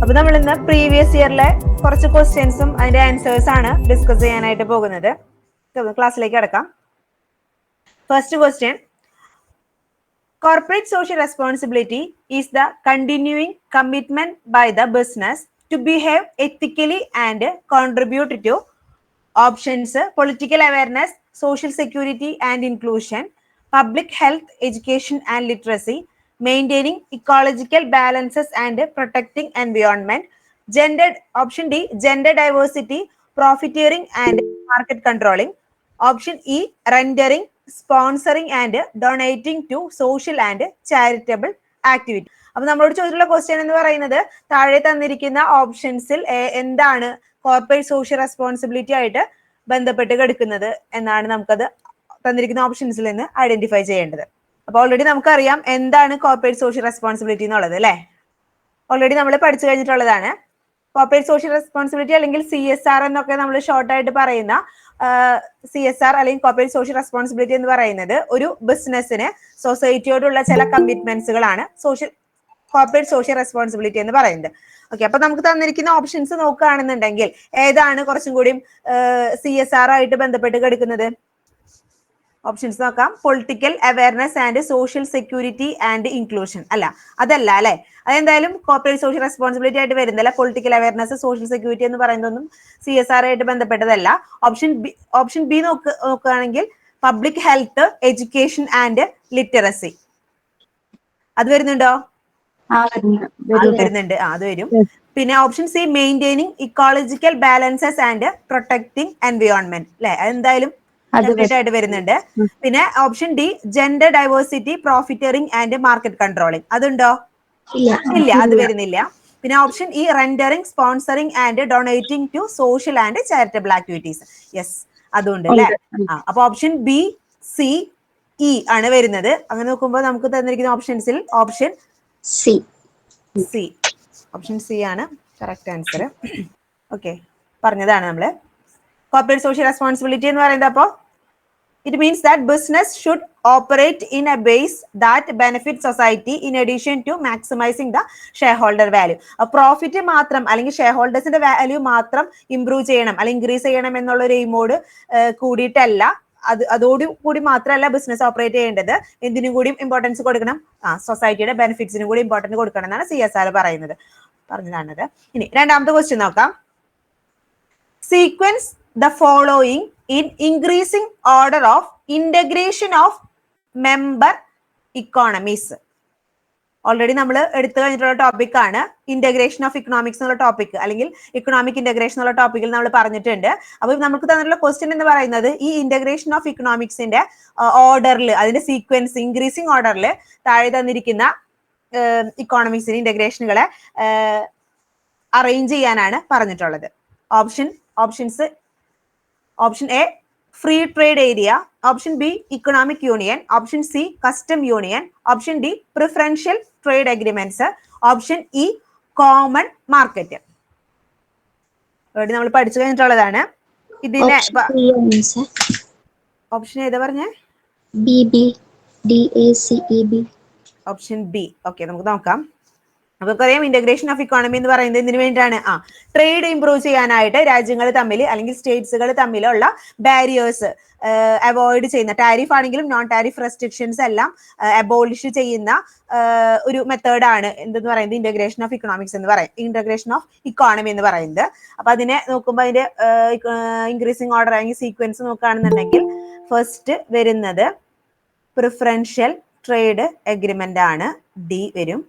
അപ്പൊ നമ്മൾ ഇന്ന് പ്രീവിയസ് ഇയറിലെ കുറച്ച് ക്വസ്റ്റ്യൻസും അതിന്റെ ആൻസേഴ്സ് ആണ് ഡിസ്കസ് ചെയ്യാനായിട്ട് പോകുന്നത്. ക്ലാസ്സിലേക്ക് കിടക്കാം. First question corporate social responsibility is the continuing commitment by the business to behave ethically and contribute to options political awareness social security and inclusion public health education and literacy maintaining ecological balances and protecting environment gender option D gender diversity profiteering and market controlling option E rendering sponsoring and donating to social and charitable activity അപ്പൊ നമ്മളോട് ചോദിച്ചിട്ടുള്ള question എന്ന് പറയുന്നത് താഴെ തന്നിരിക്കുന്ന ഓപ്ഷൻസിൽ എന്താണ് corporate social responsibility ആയിട്ട് ബന്ധപ്പെട്ട് കിടക്കുന്നത് എന്നാണ് നമുക്കത് തന്നിരിക്കുന്ന ഓപ്ഷൻസിൽ നിന്ന് ഐഡന്റിഫൈ ചെയ്യേണ്ടത്. അപ്പൊ ഓൾറെഡി നമുക്കറിയാം എന്താണ് കോർപ്പറേറ്റ് സോഷ്യൽ റെസ്പോൺസിബിലിറ്റി എന്നുള്ളത് അല്ലെ? ഓൾറെഡി നമ്മൾ പഠിച്ചു കഴിഞ്ഞിട്ടുള്ളതാണ്. കോർപ്പറേറ്റ് സോഷ്യൽ റെസ്പോൺസിബിലിറ്റി അല്ലെങ്കിൽ സി എസ് ആർ എന്നൊക്കെ നമ്മൾ ഷോർട്ട് ആയിട്ട് പറയുന്ന സി എസ് ആർ അല്ലെങ്കിൽ കോർപ്പറേറ്റ് സോഷ്യൽ റെസ്പോൺസിബിലിറ്റി എന്ന് പറയുന്നത് ഒരു ബിസിനസ്സിന് സൊസൈറ്റിയോടുള്ള ചില കമ്മിറ്റ്മെന്റ്സുകളാണ് സോഷ്യൽ കോർപ്പറേറ്റ് സോഷ്യൽ റെസ്പോൺസിബിലിറ്റി എന്ന് പറയുന്നത്. ഓക്കെ അപ്പൊ നമുക്ക് തന്നിരിക്കുന്ന ഓപ്ഷൻസ് നോക്കുകയാണെന്നുണ്ടെങ്കിൽ ഏതാണ് കുറച്ചും കൂടി സി എസ് ആർ ആയിട്ട് ബന്ധപ്പെട്ട് കിടക്കുന്നത്? ഓപ്ഷൻസ് നോക്കാം. Political awareness and social security and inclusion അല്ല അതല്ല അല്ലെ? അതെന്തായാലും കോർപ്പറേറ്റ് സോഷ്യൽ റെസ്പോൺസിബിലിറ്റി ആയിട്ട് വരുന്നില്ല പൊളിറ്റിക്കൽ അവയർനെസ് സോഷ്യൽ സെക്യൂരിറ്റി എന്ന് പറയുന്നതൊന്നും സി എസ് ആർ ആയിട്ട് ബന്ധപ്പെട്ടതല്ല. ഓപ്ഷൻ ബി ഓപ്ഷൻ ബി നോക്ക് നോക്കുകയാണെങ്കിൽ public health education and literacy അത് വരുന്നുണ്ടോ? അത് വരുന്നുണ്ട്. ആ അത് വരും. പിന്നെ option C maintaining ecological balances and protecting environment അല്ലെ? അതെന്തായാലും ഡെഫിനറ്റ് ആയിട്ട് വരുന്നുണ്ട്. പിന്നെ option D gender diversity profiteering and market controlling അതുണ്ടോ? ഇല്ല. അത് വരുന്നില്ല. പിന്നെ option E rendering sponsoring and donating to social and charitable activities yes അതുണ്ട് അല്ലെ അപ്പൊ ഓപ്ഷൻ ബി സി ഇ ആണ് വരുന്നത്. അങ്ങനെ നോക്കുമ്പോൾ നമുക്ക് തന്നിരിക്കുന്ന ഓപ്ഷൻസിൽ option C C option C ആണ് കറക്റ്റ് ആൻസർ ഓക്കെ പറഞ്ഞതാണ് നമ്മൾ. കോർപ്പറേറ്റ് സോഷ്യൽ റെസ്പോൺസിബിലിറ്റി എന്ന് പറയുന്നത് അപ്പോൾ means that business should operate in a base that benefit society in addition to maximising the share holder value profit മാത്രം അല്ലെങ്കിൽ share ഹോൾഡേഴ്സിന്റെ value മാത്രം ഇംപ്രൂവ് ചെയ്യണം അല്ലെങ്കിൽ ഇൻക്രീസ് ചെയ്യണം എന്നുള്ള ഒരു എയിമോട് കൂടിയിട്ടല്ല. അത് അതോട് കൂടി മാത്രമല്ല ബിസിനസ് ഓപ്പറേറ്റ് ചെയ്യേണ്ടത്. എന്തിനും കൂടി ഇമ്പോർട്ടൻസ് കൊടുക്കണം. ആ സൊസൈറ്റിയുടെ ബെനിഫിറ്റ്സിനും കൂടി ഇമ്പോർട്ടൻസ് കൊടുക്കണം എന്നാണ് സി എസ് ആർ പറയുന്നത്. പറഞ്ഞതാണത്. ഇനി രണ്ടാമത്തെ ക്വസ്റ്റ്യൻ നോക്കാം. Sequence the following in increasing order of integration of member economies already നമ്മൾ എടുത്തു കഴിഞ്ഞിട്ടുള്ള ടോപ്പിക് ആണ് ഇന്റഗ്രേഷൻ ഓഫ് ഇക്കണോമിക്സ് എന്നുള്ള ടോപ്പിക് അല്ലെങ്കിൽ ഇക്കണോമിക് ഇന്റഗ്രേഷൻ എന്നുള്ള ടോപ്പിക്കിൽ നമ്മൾ പറഞ്ഞിട്ടുണ്ട്. അപ്പൊ നമുക്ക് തന്നിട്ടുള്ള ക്വസ്റ്റ്യൻ എന്ന് പറയുന്നത് ഈ ഇന്റഗ്രേഷൻ ഓഫ് ഇക്കണോമിക്സിന്റെ ഓർഡറിൽ അതിന്റെ സീക്വൻസ് ഇൻക്രീസിംഗ് ഓർഡറിൽ താഴെ തന്നിരിക്കുന്ന ഇക്കോണമിക്സിന് ഇന്റഗ്രേഷനുകളെ അറേഞ്ച് ചെയ്യാനാണ് പറഞ്ഞിട്ടുള്ളത്. Option options option A free trade area option B economic union option C custom union option D preferential trade agreements option E common market നമ്മൾ പഠിച്ചു കഴിഞ്ഞിട്ടുള്ളതാണ്. ഇതിനെ ഓപ്ഷൻ ഏതാ പറഞ്ഞേ? B B D A C E B option B okay നമുക്ക് നോക്കാം. നമുക്കറിയാം integration of economy എന്ന് പറയുന്നത് ഇതിനു വേണ്ടിയിട്ടാണ്? ആ ട്രേഡ് ഇംപ്രൂവ് ചെയ്യാനായിട്ട് രാജ്യങ്ങൾ തമ്മിൽ അല്ലെങ്കിൽ സ്റ്റേറ്റ്സുകൾ തമ്മിലുള്ള ബാരിയേഴ്സ് അവോയ്ഡ് ചെയ്യുന്ന ടാരിഫ് ആണെങ്കിലും നോൺ ടാരിഫ് റെസ്ട്രിക്ഷൻസ് എല്ലാം അബോളിഷ് ചെയ്യുന്ന ഒരു മെത്തേഡാണ് എന്തെന്ന് പറയുന്നത്? ഇന്റഗ്രേഷൻ ഓഫ് ഇക്കണോമിക്സ് എന്ന് പറയും ഇന്റഗ്രേഷൻ ഓഫ് ഇക്കോണമി എന്ന് പറയുന്നത്. അപ്പൊ അതിനെ നോക്കുമ്പോൾ അതിന്റെ ഇൻക്രീസിങ് ഓർഡർ അല്ലെങ്കിൽ സീക്വൻസ് നോക്കുകയാണെന്നുണ്ടെങ്കിൽ ഫസ്റ്റ് വരുന്നത് പ്രിഫറൻഷ്യൽ ട്രേഡ് അഗ്രിമെന്റ് ആണ്. ഡി വരും.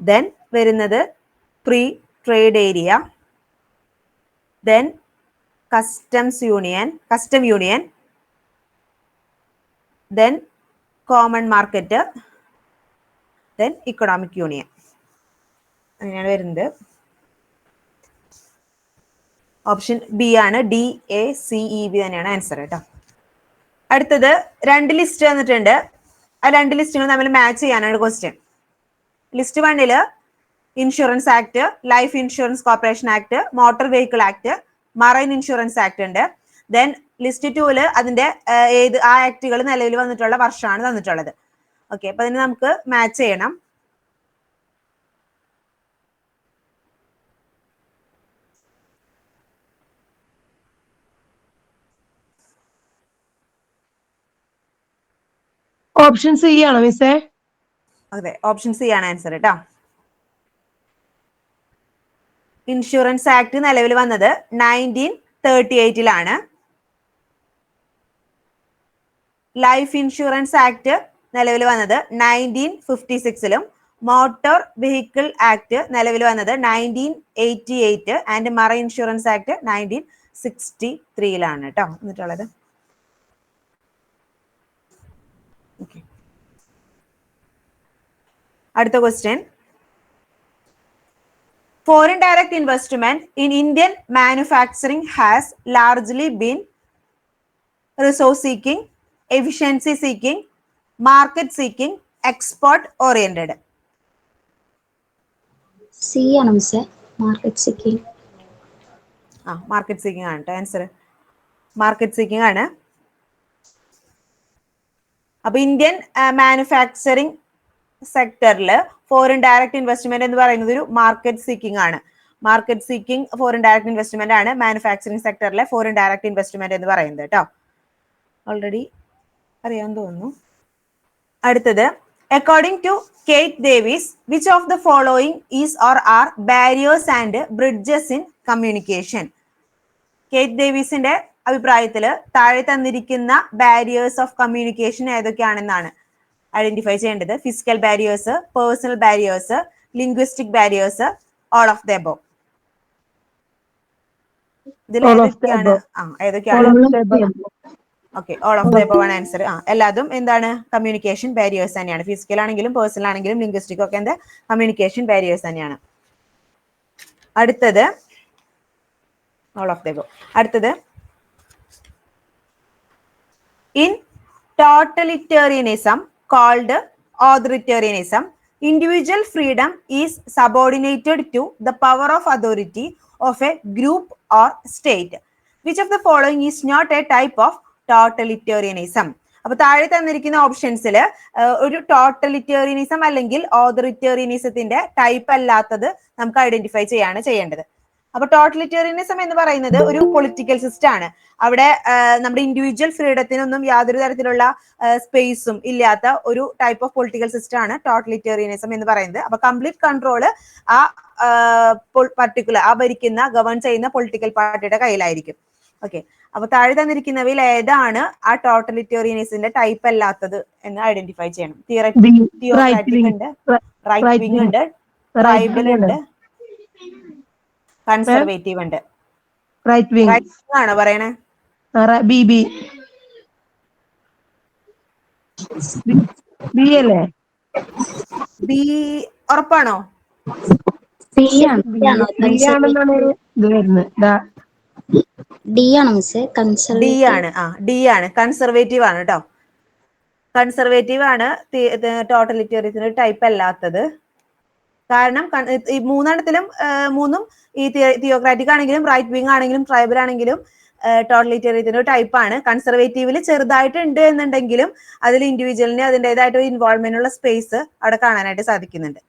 ദെൻ വരുന്നത് free trade area then customs union custom union then common market then economic union അങ്ങനെയാണ് വരുന്നത്. ഓപ്ഷൻ ബി ആണ് D A C E B തന്നെയാണ് ആൻസർ കേട്ടോ. അടുത്തത് രണ്ട് ലിസ്റ്റ് വന്നിട്ടുണ്ട്. ആ രണ്ട് ലിസ്റ്റുകൾ തമ്മിൽ മാച്ച് ചെയ്യാനാണ് ക്വസ്റ്റ്യൻ ലിസ്റ്റ് വണ്ണിൽ insurance act life insurance corporation act motor vehicle act marine insurance act ഉണ്ട്. ദെൻ ലിസ്റ്റ് ടൂൽ അതിന്റെ ഏത് ആ ആക്ടുകൾ നിലവിൽ വന്നിട്ടുള്ള വർഷമാണ് തന്നിട്ടുള്ളത്. ഓക്കെ അപ്പൊ അതിന് നമുക്ക് മാച്ച് ചെയ്യണം. ഓപ്ഷൻ സി ആണോ മിസ്സേ അതെ ഓപ്ഷൻ സി ആണ് ആൻസർ കേട്ടോ ഇൻഷുറൻസ് ആക്ട് നിലവിൽ വന്നത് നയന്റീൻ തേർട്ടി എയ്റ്റിലാണ് ലൈഫ് ഇൻഷുറൻസ് ആക്ട് നിലവിൽ വന്നത് നയന്റീൻ ഫിഫ്റ്റി സിക്സിലും മോട്ടോർ വെഹിക്കിൾ ആക്ട് നിലവിൽ വന്നത് nineteen eighty eight and marine insurance act nineteen sixty ത്രീയിലാണ് കേട്ടോ എന്നിട്ടുള്ളത്. അടുത്ത question foreign direct investment in Indian manufacturing has largely been resource seeking, efficiency seeking, market seeking, export oriented. C ആണ് മിസ്സേ market സിക്കിങ് ആ market seeking ആണ് കേട്ടോ answer market seeking ആണ് അപ്പൊ ഇന്ത്യൻ മാനുഫാക്ചറിങ് സെക്ടറിൽ ഫോറിൻ ഡയറക്റ്റ് ഇൻവെസ്റ്റ്മെന്റ് എന്ന് പറയുന്നത് ഒരു മാർക്കറ്റ് സീക്കിംഗ് ആണ്. Market seeking foreign direct investment ആണ് മാനുഫാക്ചറിങ് സെക്ടറിലെ ഫോറിൻ ഡയറക്റ്റ് ഇൻവെസ്റ്റ്മെന്റ് എന്ന് പറയുന്നത് കേട്ടോ ഓൾറെഡി അറിയാൻ തോന്നുന്നു. അടുത്തത് according to Kate Davis which of the following is or are barriers and bridges in communication Kate ദേവീസിന്റെ അഭിപ്രായത്തിൽ താഴെ തന്നിരിക്കുന്ന ബാരിയേഴ്സ് ഓഫ് കമ്മ്യൂണിക്കേഷൻ ഏതൊക്കെയാണെന്നാണ്. ഐഡന്റിഫൈ ചെയ്യേണ്ടത് physical barriers personal barriers linguistic barriers all of the above ഇതിൽ ഏതൊക്കെയാണ്? ആ ഏതൊക്കെയാണ്? Okay all of the above ആണ് ആൻസർ ആ എല്ലാതും എന്താണ്? കമ്മ്യൂണിക്കേഷൻ ബാരിയേഴ്സ് തന്നെയാണ്. ഫിസിക്കൽ ആണെങ്കിലും പേഴ്സണൽ ആണെങ്കിലും ലിംഗ്വിസ്റ്റിക് ഒക്കെ എന്താ? കമ്മ്യൂണിക്കേഷൻ ബാരിയേഴ്സ് തന്നെയാണ്. അടുത്തത് ഓൾ ഓഫ് ദ എബോ അടുത്തത് in totalitarianism called authoritarianism, individual freedom is subordinated to the power of authority of a group or state. Which of the following is not a type of totalitarianism? അപ്പൊ താഴെ തന്നിരിക്കുന്ന ഓപ്ഷൻസിൽ ഒരു ടോട്ടലിറ്റേറിയനിസം അല്ലെങ്കിൽ ഓതറിറ്റേറിയനിസത്തിന്റെ type അല്ലാത്തത് നമുക്ക് identify ചെയ്യാണ് ചെയ്യേണ്ടത് അപ്പൊ ടോട്ടലിറ്റേറിയനിസം എന്ന് പറയുന്നത് ഒരു പൊളിറ്റിക്കൽ സിസ്റ്റം ആണ്. അവിടെ നമ്മുടെ ഇൻഡിവിജ്വൽ ഫ്രീഡത്തിനൊന്നും യാതൊരു തരത്തിലുള്ള സ്പേസും ഇല്ലാത്ത ഒരു ടൈപ്പ് ഓഫ് പൊളിറ്റിക്കൽ സിസ്റ്റം ആണ് ടോട്ടലിറ്റേറിയനിസം എന്ന് പറയുന്നത്. അപ്പൊ കംപ്ലീറ്റ് കൺട്രോൾ ആ പർട്ടിക്കുലർ ആ ഭരിക്കുന്ന ഗവൺ ചെയ്യുന്ന പൊളിറ്റിക്കൽ പാർട്ടിയുടെ കയ്യിലായിരിക്കും. ഓക്കെ അപ്പൊ താഴെ തന്നിരിക്കുന്നവയിൽ ഏതാണ് ആ ടോട്ടലിറ്റേറിയനിസിന്റെ ടൈപ്പ് അല്ലാത്തത് എന്ന് ഐഡന്റിഫൈ ചെയ്യണം. തിയററ്റിക് ഉണ്ട്. റൈറ്റ് വിങ് ഉണ്ട്. ട്രൈബൽ ഉണ്ട്. കൺസർവേറ്റീവ് ഉണ്ട്. റൈറ്റ് വിങ് ആണോ പറയണേ? B B. ബി അല്ലേ? ബി ഉറപ്പാണോ? ഡി ആണ് മിസ്സേ ഡി കൺസർവേറ്റീവ് ആണ് ആ ഡി ആണ്. കൺസർവേറ്റീവ് ആണ് കേട്ടോ കൺസർവേറ്റീവ് ആണ് ടോട്ടലിറ്റേറിയത്തിന് ടൈപ്പ് അല്ലാത്തത്. കാരണം ഈ മൂന്നെണ്ണത്തിലും മൂന്നും ഈ തിയോക്രാറ്റിക് ആണെങ്കിലും റൈറ്റ് വിങ് ആണെങ്കിലും ട്രൈബൽ ആണെങ്കിലും ടോട്ടലിറ്റേറിയത്തിന് ഒരു ടൈപ്പാണ് കൺസർവേറ്റീവിൽ ചെറുതായിട്ട് ഉണ്ട് എന്നുണ്ടെങ്കിലും അതിൽ ഇൻഡിവിജ്വലിന് അതിന്റെതായിട്ട് ഒരു ഇൻവോൾവ്മെന്റ് ഉള്ള സ്പേസ് അവിടെ കാണാനായിട്ട് സാധിക്കുന്നുണ്ട്.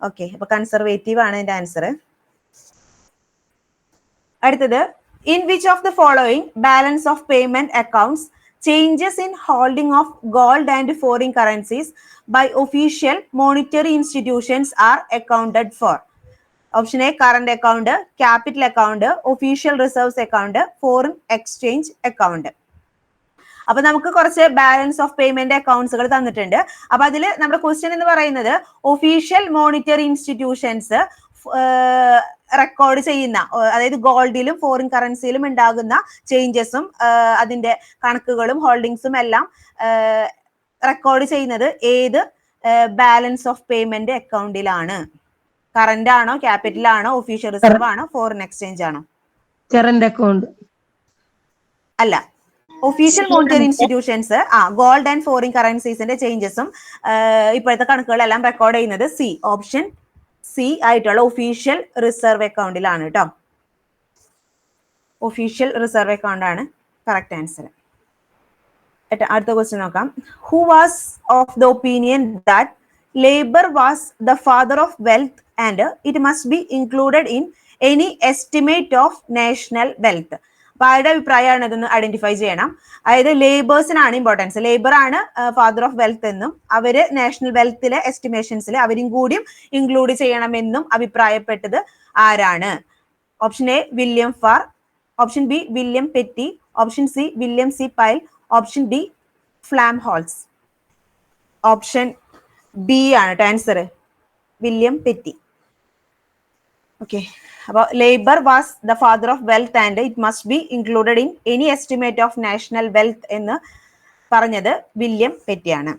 ഓക്കെ അപ്പൊ കൺസർവേറ്റീവ് ആണ് എന്റെ ആൻസർ അടുത്തത് in which of the following balance of payment accounts changes in holding of gold and foreign currencies by official monetary institutions are accounted for option A current account capital account official reserves account foreign exchange account അപ്പൊ നമുക്ക് കുറച്ച് balance of payment അക്കൗണ്ട്സുകൾ തന്നിട്ടുണ്ട്. അപ്പൊ അതിൽ നമ്മുടെ question എന്ന് പറയുന്നത് official monetary institutions record ചെയ്യുന്ന അതായത് ഗോൾഡിലും ഫോറിൻ കറൻസിയിലും ഉണ്ടാകുന്ന ചേഞ്ചസും അതിന്റെ കണക്കുകളും ഹോൾഡിങ്സും എല്ലാം റെക്കോർഡ് ചെയ്യുന്നത് ഏത് ബാലൻസ് ഓഫ് പേയ്മെന്റ് അക്കൗണ്ടിലാണ് കറന്റ് ആണോ ക്യാപിറ്റൽ ആണോ ഒഫീഷ്യൽ റിസർവ് ആണോ ഫോറിൻ എക്സ്ചേഞ്ച് ആണോ? കറന്റ് അക്കൗണ്ട് അല്ല. ഒഫീഷ്യൽ മോണിറ്ററി ഇൻസ്റ്റിറ്റ്യൂഷൻസ് ആ ഗോൾഡ് ആൻഡ് ഫോറിൻ കറൻസീസിന്റെ ചേഞ്ചസും ഇപ്പോഴത്തെ കണക്കുകളെല്ലാം റെക്കോർഡ് ചെയ്യുന്നത് സി ഓപ്ഷൻ സി ആയിട്ടുള്ള ഒഫീഷ്യൽ റിസർവ് അക്കൗണ്ടിലാണ് കേട്ടോ ഒഫീഷ്യൽ റിസർവ് അക്കൗണ്ട് ആണ് കറക്റ്റ് ആൻസർ അടുത്ത ക്വസ്റ്റ്യൻ നോക്കാം. Who was of the opinion that labour was the father of wealth and it must be included in any estimate of national wealth അപ്പൊ ആരുടെ അഭിപ്രായമാണ് ഇതൊന്ന് identify ചെയ്യണം. അതായത് ലേബേഴ്സിനാണ് ഇമ്പോർട്ടൻസ് ലേബർ ആണ് ഫാദർ ഓഫ് വെൽത്ത് എന്നും അവർ നാഷണൽ വെൽത്തിലെ എസ്റ്റിമേഷൻസിൽ അവരും കൂടിയും ഇൻക്ലൂഡ് ചെയ്യണമെന്നും അഭിപ്രായപ്പെട്ടത് ആരാണ്? Option A William Farr option B William Petty option C William C Pyle option D Flamholtz option B ആണ് ആൻസർ വില്യം പെറ്റി ഓക്കെ അപ്പോൾ labour was the father of wealth and it must be included in any estimate of national wealth എന്ന് പറഞ്ഞത് William പെറ്റിയാണ്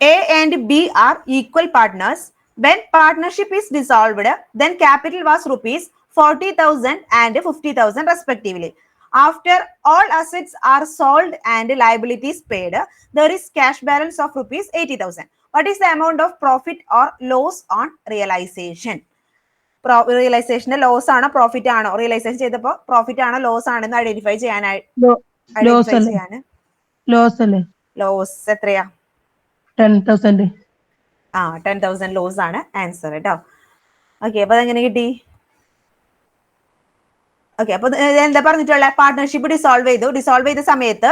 A and B are equal partners when partnership is dissolved then capital was rupees forty thousand and fifty thousand respectively after all assets are sold and liabilities paid there is cash balance of rupees eighty thousand what is the amount of profit or loss on realisation റിയലൈസേഷന്റെ loss ആണോ profit ആണോ? Realisation ചെയ്തപ്പോ profit ആണോ loss ആണെന്ന് identify ചെയ്യാനായി loss identify ചെയ്യാന്. Loss അല്ലേ? Loss എത്രയാ? Ten thousand ആ ടെൻ തൗസൻഡ് ലോസ് ആണ്. ആൻസർ കേട്ടോ ഓക്കെ അപ്പൊ അതെങ്ങനെ കിട്ടി? ഓക്കെ അപ്പൊ എന്താ പറഞ്ഞിട്ടുള്ള? പാർട്ട്ണർഷിപ്പ് ഡിസോൾവ് ചെയ്തു. ഡിസോൾവ് ചെയ്ത സമയത്ത്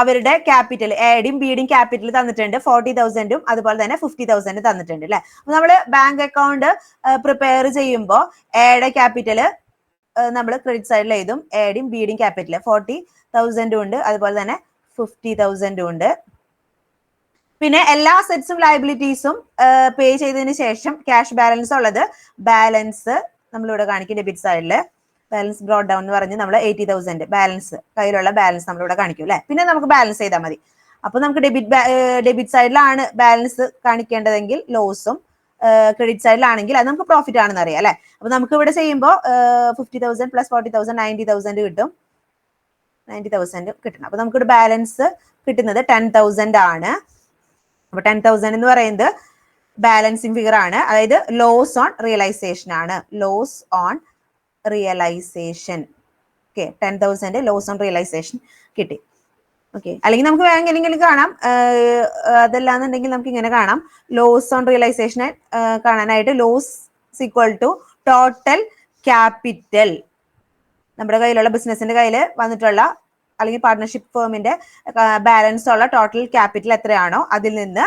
അവരുടെ ക്യാപിറ്റൽ എഡിയും ബിയുടെയും ക്യാപിറ്റൽ തന്നിട്ടുണ്ട്. ഫോർട്ടി തൗസൻഡും അതുപോലെ തന്നെ ഫിഫ്റ്റി തൗസൻഡ് തന്നിട്ടുണ്ട് അല്ലെ നമ്മൾ ബാങ്ക് അക്കൗണ്ട് പ്രിപ്പയർ ചെയ്യുമ്പോൾ എയുടെ ക്യാപിറ്റൽ നമ്മൾ ക്രെഡിറ്റ് സൈഡിൽ എഴുതും. എയുടെയും ബിയുടെയും ക്യാപിറ്റൽ ഫോർട്ടി തൗസൻഡും ഉണ്ട്. അതുപോലെ തന്നെ ഫിഫ്റ്റി തൗസൻഡും ഉണ്ട്. പിന്നെ എല്ലാ അസറ്റ്സും ലയബിലിറ്റീസും പേ ചെയ്തതിന് ശേഷം ക്യാഷ് ബാലൻസ് ഉള്ളത്. ബാലൻസ് നമ്മളിവിടെ കാണിക്കും ഡെബിറ്റ് സൈഡിൽ ബാലൻസ് ബ്രോഡ് ഡൗൺ എന്ന് പറഞ്ഞ് നമ്മൾ എയ്റ്റി തൗസൻഡ് ബാലൻസ് കയ്യിലുള്ള ബാലൻസ് നമ്മളിവിടെ കാണിക്കും അല്ലെ? പിന്നെ നമുക്ക് ബാലൻസ് ചെയ്താൽ മതി. അപ്പൊ നമുക്ക് ഡെബിറ്റ് ഡെബിറ്റ് സൈഡിലാണ് ബാലൻസ് കാണിക്കേണ്ടതെങ്കിൽ ലോസും ക്രെഡിറ്റ് സൈഡിലാണെങ്കിൽ അത് നമുക്ക് പ്രോഫിറ്റ് ആണെന്ന് അറിയാം അല്ലെ? അപ്പൊ നമുക്ക് ഇവിടെ ചെയ്യുമ്പോൾ fifty thousand plus forty thousand ninety thousand കിട്ടും. നയന്റി തൗസൻഡ് കിട്ടണം. അപ്പൊ നമുക്കൊരു ബാലൻസ് കിട്ടുന്നത് ടെൻ തൗസൻഡ് ആണ്. അപ്പൊ ടെൻ തൗസൻഡ് എന്ന് പറയുന്നത് ബാലൻസിങ് ഫിഗർ ആണ്. അതായത് ലോസ് ഓൺ റിയലൈസേഷൻ ആണ്. Loss on realisation okay ten thousand loss on realisation കിട്ടി. ഓക്കെ അല്ലെങ്കിൽ നമുക്ക് എങ്ങനെയെങ്കിലും കാണാം. അതല്ലാന്നുണ്ടെങ്കിൽ നമുക്ക് ഇങ്ങനെ കാണാം. ലോസ് ഓൺ റിയലൈസേഷൻ കാണാനായിട്ട് loss equal to total capital നമ്മുടെ കയ്യിലുള്ള ബിസിനസിന്റെ കയ്യിൽ വന്നിട്ടുള്ള അല്ലെങ്കിൽ പാർട്ട്ണർഷിപ്പ് ഫേമിന്റെ ബാലൻസ് ഉള്ള ടോട്ടൽ ക്യാപിറ്റൽ എത്രയാണോ അതിൽ നിന്ന്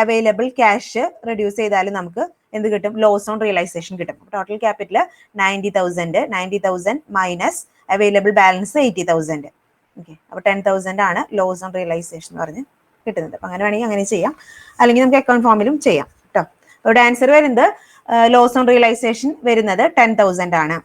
അവൈലബിൾ ക്യാഷ് റെഡ്യൂസ് ചെയ്താൽ നമുക്ക് എന്ത് കിട്ടും? ലോസ് ഓൺ റിയലൈസേഷൻ കിട്ടും. Total capital ninety thousand ninety thousand minus available balance eighty thousand okay അപ്പോൾ ടെൻ തൗസൻഡ് ആണ് ലോസ് ഓൺ റിയലൈസേഷൻ എന്ന് പറഞ്ഞ് കിട്ടുന്നത്. അപ്പം അങ്ങനെ വേണമെങ്കിൽ അങ്ങനെ ചെയ്യാം. അല്ലെങ്കിൽ നമുക്ക് അക്കൗണ്ട് ഫോമിലും ചെയ്യാം. കേട്ടോ ഇവിടെ ആൻസർ വരുന്നത് ലോസ് ഓൺ റിയലൈസേഷൻ വരുന്നത് ടെൻ തൗസൻഡ് ആണ്.